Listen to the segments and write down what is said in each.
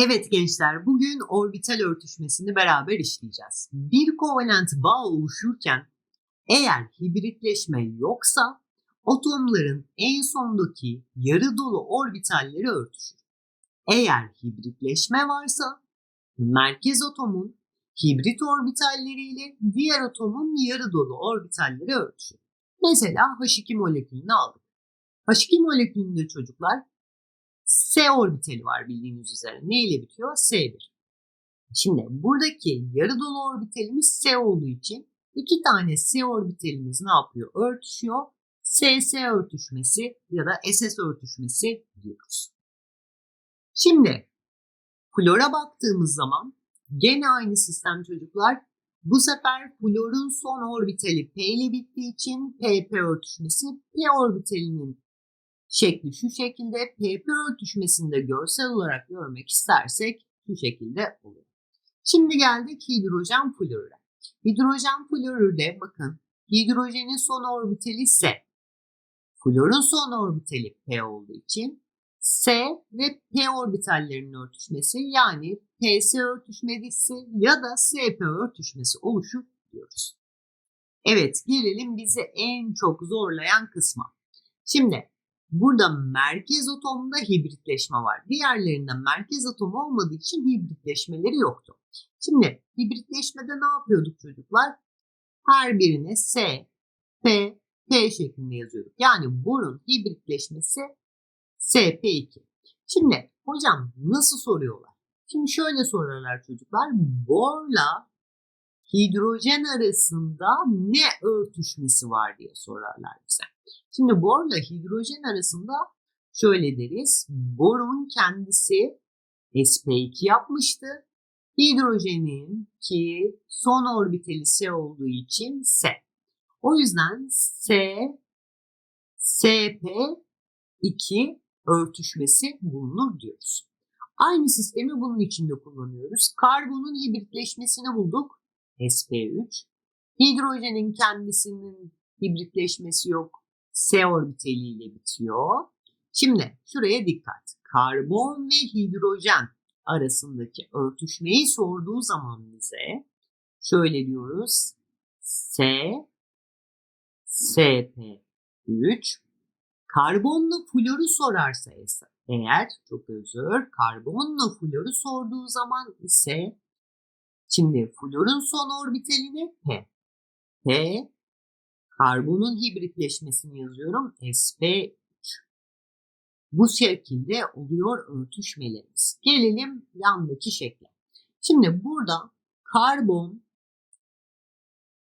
Evet gençler, bugün orbital örtüşmesini beraber işleyeceğiz. Bir kovalent bağ oluşurken eğer hibritleşme yoksa atomların en sondaki yarı dolu orbitalleri örtüşür. Eğer hibritleşme varsa merkez atomun hibrit orbitalleriyle diğer atomun yarı dolu orbitalleri örtüşür. Mesela H2 molekülünü aldık. H2 molekülünde çocuklar S orbitali var bildiğiniz üzere. Ne ile bitiyor? S1. Şimdi buradaki yarı dolu orbitalimiz S olduğu için iki tane S orbitalimiz ne yapıyor? Örtüşüyor. SS örtüşmesi ya da SS örtüşmesi diyoruz. Şimdi flora baktığımız zaman gene aynı sistem çocuklar. Bu sefer florun son orbitali P ile bittiği için PP örtüşmesi P orbitalinin şekli şu şekilde PP örtüşmesinde görsel olarak görmek istersek şu şekilde oluyor. Şimdi geldik hidrojen florüre. Hidrojen florürde bakın hidrojenin son orbitali S. Florun son orbitali P olduğu için S ve P orbitallerinin örtüşmesi yani PS örtüşmesi ya da SP örtüşmesi oluşur diyoruz. Evet gelelim bizi en çok zorlayan kısma. Şimdi Burada merkez atomda hibritleşme var. Diğerlerinde merkez atom olmadığı için hibritleşmeleri yoktu. Şimdi hibritleşmede ne yapıyorduk çocuklar? Her birine S, P, P şeklinde yazıyorduk. Yani borun hibritleşmesi SP2. Şimdi hocam nasıl soruyorlar? Şimdi şöyle sorarlar çocuklar. Borla hidrojen arasında ne örtüşmesi var diye sorarlar bize. Şimdi borla hidrojen arasında şöyle deriz. Borun kendisi sp2 yapmıştı. Hidrojenin ki son orbitali S olduğu için S. O yüzden S, SP2 örtüşmesi bulunur diyoruz. Aynı sistemi bunun içinde kullanıyoruz. Karbonun hibritleşmesini bulduk. sp3. Hidrojenin kendisinin hibritleşmesi yok. S orbitaliyle bitiyor. Şimdi şuraya dikkat. Karbon ve hidrojen arasındaki örtüşmeyi sorduğu zaman bize şöyle diyoruz. S SP3 karbonla floru sorarsa eğer çok özür karbonla floru sorduğu zaman ise şimdi florun son orbitali P. P Karbonun hibritleşmesini yazıyorum. sp3. Bu şekilde oluyor örtüşmelerimiz. Gelelim yandaki şekle. Şimdi burada karbon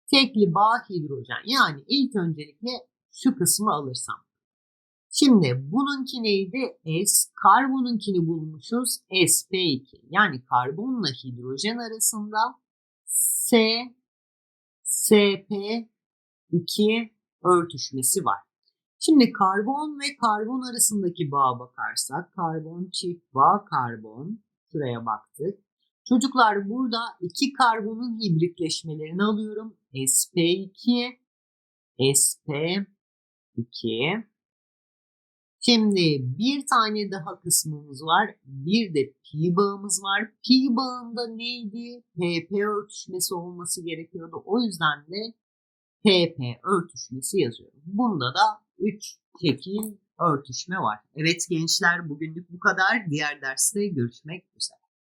tekli bağ hidrojen yani ilk öncelikle şu kısmı alırsam. Şimdi bununki neydi? S. Karbonunkini bulmuşuz. sp2. Yani karbonla hidrojen arasında S, sp 2 örtüşmesi var. Şimdi karbon ve karbon arasındaki bağa bakarsak karbon çift bağ karbon şuraya baktık. Çocuklar burada iki karbonun hibritleşmelerini alıyorum. sp2 sp2 Şimdi bir tane daha kısmımız var. Bir de pi bağımız var. Pi bağında neydi? pp örtüşmesi olması gerekiyordu. O yüzden de PP örtüşmesi yazıyorum. Bunda da 3 tekil örtüşme var. Evet gençler bugünlük bu kadar. Diğer derste görüşmek üzere.